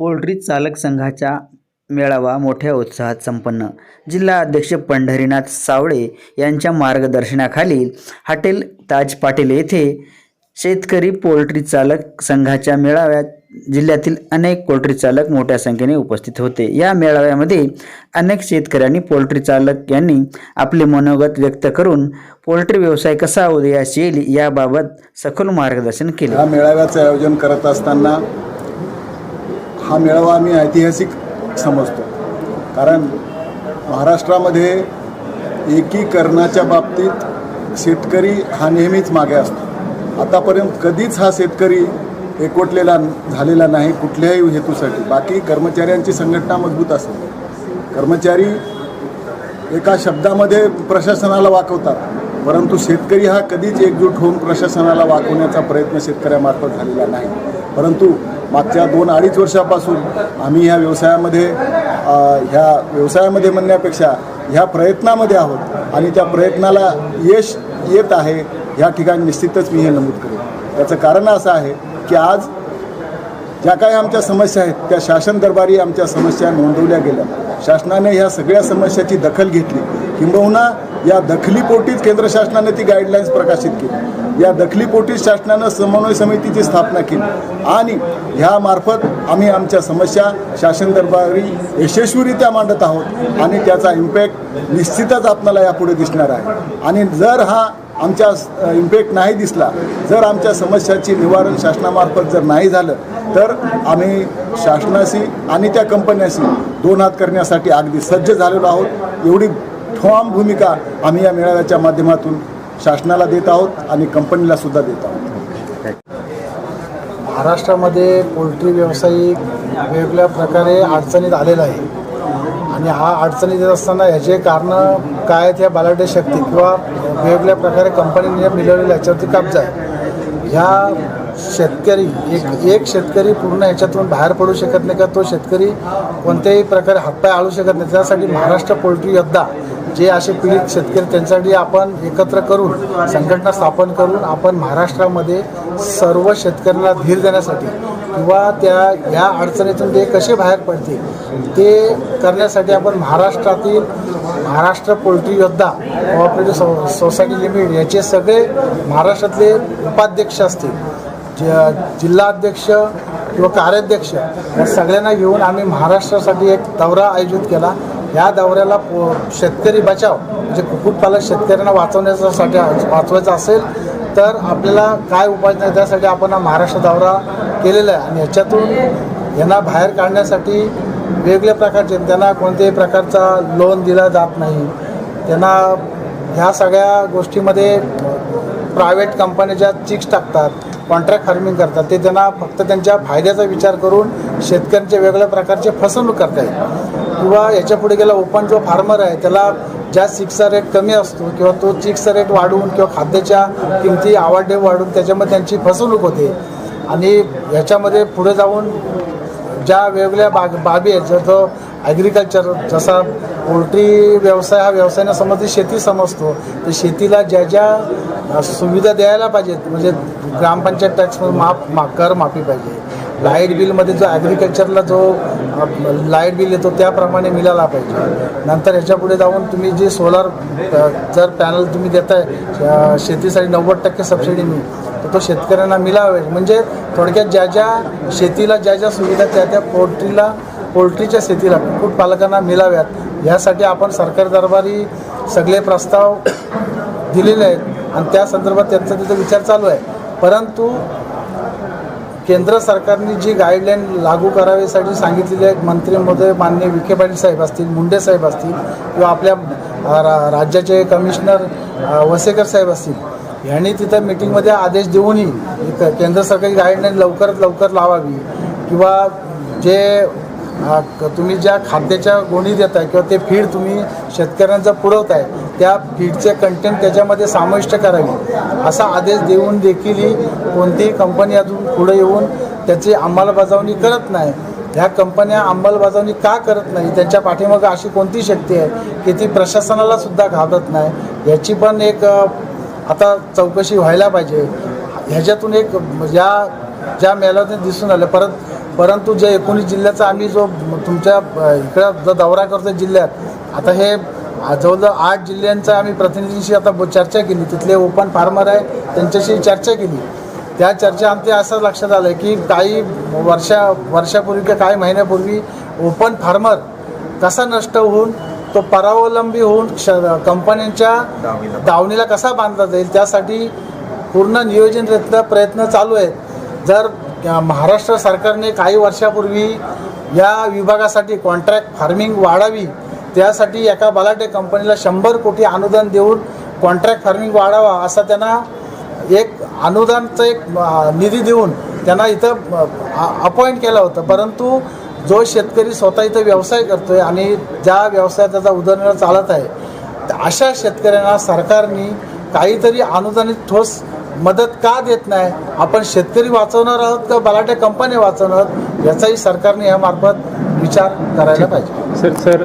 Poultry चालक संघाचा मेळावा मोठ्या उत्साहात संपन्न. जिल्हा अध्यक्ष पंढरीनाथ सावळे यांच्या मार्गदर्शनाखाली हॉटेल ताज पाटील येथे शेतकरी पोल्ट्री चालक संघाच्या मेळाव्यात जिल्ह्यातील अनेक पोल्ट्री चालक मोठ्या संख्येने उपस्थित होते. या मेळाव्यामध्ये अनेक शेतकऱ्यांनी पोल्ट्री चालक यांनी आपले मनोगत व्यक्त करून पोल्ट्री व्यवसाय कसा उदयास येईल याबाबत सखोल मार्गदर्शन केले. या मेळाव्याचं आयोजन करत असताना हा मेळावा आम्ही ऐतिहासिक समजतो. कारण महाराष्ट्रामध्ये एकीकरणाच्या बाबतीत शेतकरी हा नेहमीच मागे असतो. आतापर्यंत कधीच हा शेतकरी एकवटलेला झालेला नाही कुठल्याही हेतूसाठी. बाकी कर्मचाऱ्यांची संघटना मजबूत असते. कर्मचारी एका शब्दामध्ये प्रशासनाला वाकवतात परंतु शेतकरी हा कधीच एकजूट होऊन प्रशासनाला वाकवण्याचा प्रयत्न शेतकऱ्यामार्फत झालेला नाही. परंतु मागच्या दोन अडीच वर्षापासून आम्ही ह्या व्यवसायामध्ये ह्या व्यवसायामध्ये म्हणण्यापेक्षा ह्या प्रयत्नामध्ये आहोत आणि त्या प्रयत्नाला यश येत आहे ह्या ठिकाणी निश्चितच मी हे नमूद करेन. त्याचं कारण असं आहे की आज ज्या काही आमच्या समस्या आहेत त्या शासन दरबारी आमच्या समस्या नोंदवल्या गेल्या. शासनाने ह्या सगळ्या समस्याची दखल घेतली. किंबहुना या दखलीपोटीच केंद्र शासनाने ती गाईडलाईन्स प्रकाशित केली. या दखलीपोटीच शासनानं समन्वय समितीची स्थापना केली. आणि ह्यामार्फत आम्ही आमच्या समस्या शासन दरबारी यशस्वीरित्या मांडत आहोत आणि त्याचा इम्पॅक्ट निश्चितच आपल्याला यापुढे दिसणार आहे. आणि जर हा आमच्या इम्पॅक्ट नाही दिसला जर आमच्या समस्याची निवारण शासनामार्फत जर नाही झालं तर आम्ही शासनाशी आणि त्या कंपन्याशी दोन हात करण्यासाठी अगदी सज्ज झालेलो आहोत. एवढी ठोम भूमिका आम्ही या मेळाव्याच्या माध्यमातून शासनाला देत आहोत आणि कंपनीला सुद्धा देत आहोत. महाराष्ट्रामध्ये पोल्ट्री व्यावसायिक वेगवेगळ्या प्रकारे अडचणीत आलेला आहे. आणि हा अडचणीत येत असताना ह्याचे कारणं काय आहेत ह्या बलाढ्य शक्ती किंवा वेगवेगळ्या प्रकारे कंपनीने मिळवलेल्या याच्यावरती कब्जा आहे ह्या शेतकरी एक एक शेतकरी पूर्ण याच्यातून बाहेर पडू शकत नाही का? तो शेतकरी कोणत्याही प्रकारे हातपाय आळू शकत नाही. त्यासाठी महाराष्ट्र पोल्ट्री योद्धा जे असे पीडित शेतकरी त्यांच्यासाठी आपण एकत्र करून संघटना स्थापन करून आपण महाराष्ट्रामध्ये सर्व शेतकऱ्यांना धीर देण्यासाठी किंवा त्या या अडचणीतून ते कसे बाहेर पडतील ते करण्यासाठी आपण महाराष्ट्रातील Maharashtra poultry Yoddha cooperative so society limited याचे सगळे महाराष्ट्रातले उपाध्यक्ष असतील. जिल्हाध्यक्ष किंवा कार्याध्यक्ष या सगळ्यांना घेऊन आम्ही महाराष्ट्रासाठी एक दौरा आयोजित केला. या दौऱ्याला पो शेतकरी बचाव म्हणजे कुक्कुटपालक शेतकऱ्यांना वाचवण्यासाठी वाचवायचं असेल तर आपल्याला काय उपाय नाही त्यासाठी आपण हा महाराष्ट्र दौरा केलेला आहे. आणि ह्याच्यातून यांना बाहेर काढण्यासाठी वेगवेगळ्या प्रकारचे त्यांना कोणत्याही प्रकारचा लोन दिला जात नाही. त्यांना ह्या सगळ्या गोष्टीमध्ये प्रायव्हेट कंपन्या ज्या चिक्स टाकतात कॉन्ट्रॅक्ट फार्मिंग करतात. ते त्यांना फक्त त्यांच्या फायद्याचा विचार करून शेतकऱ्यांचे वेगवेगळ्या प्रकारचे फसवणूक करतायत. किंवा याच्यापुढे गेला ओपन जो फार्मर आहे त्याला ज्या चिक्सचा रेट कमी असतो किंवा तो चिक्सचा रेट वाढवून किंवा खाद्याच्या किमती आवाडे वाढून त्याच्यामध्ये त्यांची फसवणूक होते. आणि ह्याच्यामध्ये पुढे जाऊन ज्या वेगवेगळ्या बाग बाबी आहेत जसं ॲग्रिकल्चर जसा पोल्ट्री व्यवसाय हा व्यवसायानं समजते शेती समजतो. तर शेतीला ज्या ज्या सुविधा द्यायला पाहिजेत म्हणजे ग्रामपंचायत टॅक्समध्ये माफ मा कर माफी पाहिजे. लाइट बिलमध्ये जो ॲग्रिकल्चरला जो लाइट बिल येतो त्याप्रमाणे मिळाला पाहिजे. नंतर ह्याच्या पुढे जाऊन तुम्ही जे सोलार जर पॅनल तुम्ही देताय शेतीसाठी नव्वद टक्के सबसिडी सबसिडीने तर तो शेतकऱ्यांना मिळावे म्हणजे थोडक्यात ज्या ज्या शेतीला ज्या ज्या सुविधा त्या त्या पोल्ट्रीला पोल्ट्रीच्या शेतीला कुक्कुटपालकांना मिळाव्यात यासाठी आपण सरकार दरबारी सगळे प्रस्ताव दिलेले आहेत. आणि त्या संदर्भात त्यांचा तिथं विचार चालू आहे. परंतु केंद्र सरकारने जी गाईडलाईन लागू करावीसाठी सांगितलेली आहे मंत्री महोदय माननीय विखे पाटील साहेब असतील मुंडे साहेब असतील किंवा आपल्या रा राज्याचे कमिशनर वसेकर साहेब असतील यांनी तिथं मिटिंगमध्ये आदेश देऊनही केंद्र सरकारी गाईडलाईन लवकरात लवकर लावावी. किंवा जे क- तुम्ही ज्या खाद्याच्या गोणी देताय किंवा ते फीड तुम्ही शेतकऱ्यांचं पुरवताय त्या फीडचे कंटेंट त्याच्यामध्ये समाविष्ट करावी असा आदेश देऊन देखील कोणतीही कंपनी अजून पुढे येऊन त्याची अंमलबजावणी करत नाही. ह्या कंपन्या अंमलबजावणी का करत नाही? त्यांच्या पाठीमागं अशी कोणती शक्ती आहे की ती प्रशासनाला सुद्धा घाबरत नाही? याची पण एक आता चौकशी व्हायला पाहिजे. ह्याच्यातून एक या ज्या मेळाव्यात दिसून आलं परत परंतु जे एकोणीस जिल्ह्याचा आम्ही जो तुमच्या इकडं जो दौरा करतो जिल्ह्यात आता हे जवळजवळ आठ जिल्ह्यांचा आम्ही प्रतिनिधींशी आता चर्चा केली. तिथले ओपन फार्मर आहे त्यांच्याशी चर्चा केली. त्या चर्चा आमच्या असं लक्षात आलं की काही वर्षा वर्षापूर्वी किंवा काही महिन्यापूर्वी ओपन फार्मर कसा नष्ट होऊन तो परावलंबी होऊन श कंपन्यांच्या दावणीला. कसा बांधला जाईल त्यासाठी पूर्ण नियोजनरित्या प्रयत्न चालू आहेत. जर महाराष्ट्र सरकारने काही वर्षापूर्वी या विभागासाठी कॉन्ट्रॅक्ट फार्मिंग वाढावी त्यासाठी एका बलाढ्य कंपनीला शंभर कोटी अनुदान देऊन कॉन्ट्रॅक्ट फार्मिंग वाढावा असा त्यांना एक अनुदानचं एक निधी देऊन त्यांना इथं अपॉइंट केलं होतं. परंतु जो शेतकरी स्वतः इथं व्यवसाय करतोय आणि ज्या व्यवसायात त्याचा उदरनिर्वाह चालत आहे अशा शेतकऱ्यांना सरकारने काहीतरी अनुदानित ठोस मदत का देत नाही? आपण शेतकरी वाचवणार आहोत का? बलाढ्य कंपन्या वाचवणार आहोत? याचाही सरकारने यामार्फत विचार करायला पाहिजे. Sir sir